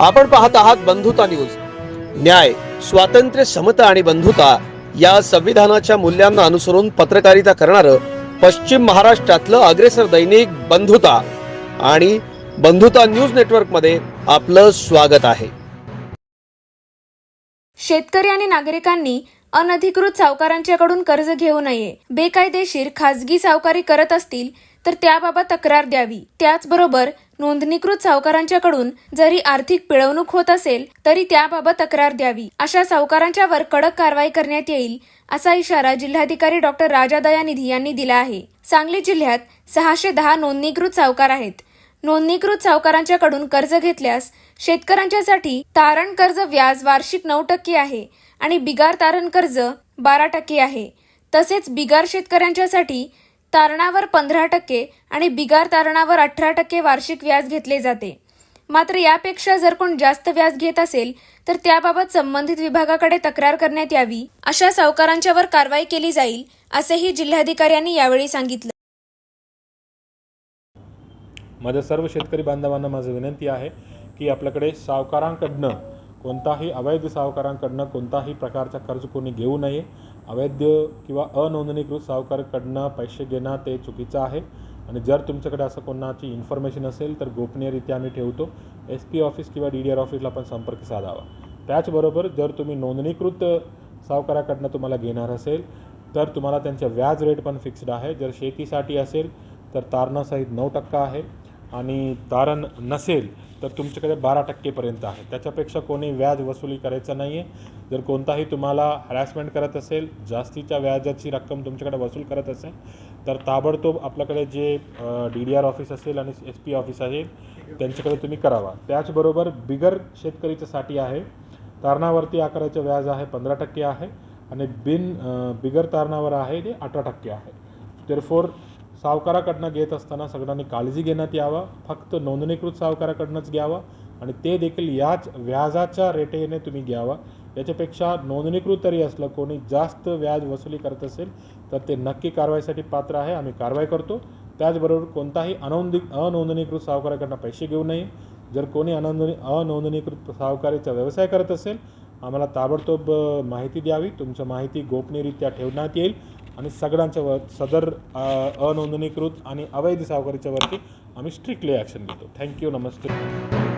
आपण पाहत आहात बंधुता न्यूज. न्याय स्वातंत्र्य समता आणि बंधुता या संविधानाच्या मूल्यांना अनुसरून पत्रकारिता करणारं पश्चिम महाराष्ट्रातलं अग्रेसर दैनिक बंधुता आणि बंधुता न्यूज नेटवर्कमध्ये आपलं स्वागत आहे. शेतकरी आणि नागरिकांनी अनधिकृत सावकारांच्याकडून कर्ज घेऊ नये. बेकायदेशीर खासगी सावकारी करत असतील तर त्याबाबत तक्रार द्यावी. त्याचबरोबर नोंदणीकृत सावकारांच्याकडून जरी आर्थिक पिळवणूक होत असेल तरी त्याबाबत तक्रार द्यावी. अशा सावकारांच्यावर कडक कारवाई करण्यात येईल असा इशारा जिल्हाधिकारी डॉक्टर राजा दयानिधी यांनी दिला आहे. सांगली जिल्ह्यात सहाशे दहा नोंदणीकृत सावकार आहेत. नोंदणीकृत सावकारांच्याकडून कर्ज घेतल्यास शेतकऱ्यांच्यासाठी तारण कर्ज व्याज वार्षिक नऊ टक्के आहे आणि बिगार तारण कर्ज बारा टक्के आहे. तसेच बिगार शेतकऱ्यांच्यासाठी तारणावर पंधरा टक्के आणि बिगार तारणावर अठरा टक्के वार्षिक व्याज घेतले जाते. मात्र यापेक्षा जर कोण जास्त व्याज घेत असेल तर त्याबाबत संबंधित विभागाकडे तक्रार करण्यात यावी अशा सावकारांच्यावर कारवाई केली जाईल असेही जिल्हाधिकाऱ्यांनी यावेळी सांगितलं. माझ्या सर्व शेतकरी बांधवांना माझं विनंती आहे की आपल्याकडे सावकारांकडनं कोणताही अवैध सावकारांकडनं कोणताही प्रकारचा खर्च कोणी घेऊ नये. अवैध किंवा अनोंदणीकृत सावकारकडनं पैसे घेणं ते चुकीचं आहे. आणि जर तुमच्याकडे असं कोणाची इन्फॉर्मेशन असेल तर गोपनीयरित्या आम्ही ठेवतो. एस पी ऑफिस किंवा डी डी आर ऑफिसला पण संपर्क साधावा. त्याचबरोबर जर तुम्ही नोंदणीकृत सावकाराकडनं तुम्हाला घेणार असेल तर तुम्हाला त्यांचे व्याज रेट पण फिक्स्ड आहे. जर शेतीसाठी असेल तर तारणासहित नऊ टक्का आहे. आणि तारण नसेल तर तुमच्याकडे बारा टक्केपर्यंत आहे. त्याच्यापेक्षा कोणी व्याज वसुली करायचं नाही आहे जर कोणताही तुम्हाला हॅरॅसमेंट करत असेल जास्तीच्या व्याजाची रक्कम तुमच्याकडे वसूल करत असेल तर ताबडतोब आपल्याकडे जे डी डी आर ऑफिस असेल आणि एस पी ऑफिस आहे त्यांच्याकडे तुम्ही करावा. त्याचबरोबर बिगर शेतकरीच्यासाठी आहे. तारणावरती आकाराचं व्याज आहे पंधरा टक्के आहे. आणि बिन बिगर तारणावर आहे ते अठरा टक्के आहे. तेरफोर सावकाराकडनं घेत असताना सगळ्यांनी काळजी घेण्यात यावं फक्त नोंदणीकृत सावकाराकडनंच घ्यावा आणि ते देखील याच व्याजाच्या रेटेने तुम्ही घ्यावा. याच्यापेक्षा नोंदणीकृत तरी असलं कोणी जास्त व्याज वसुली करत असेल तर ते नक्की कारवाईसाठी पात्र आहे. आम्ही कारवाई करतो. त्याचबरोबर कोणताही अनोंदी अनोंदणीकृत सावकाराकडनं पैसे घेऊ नये. जर कोणी अनोंदणी अनोंदणीकृत सावकारीचा व्यवसाय करत असेल आम्हाला ताबडतोब माहिती द्यावी. तुमचं माहिती गोपनीयरित्या ठेवण्यात येईल. आणि सगळ्यांच्या वर सदर अनोंदणीकृत आणि अवैध सावकारीच्या वरती आम्ही स्ट्रिक्टली ॲक्शन घेतो. थँक्यू नमस्ते.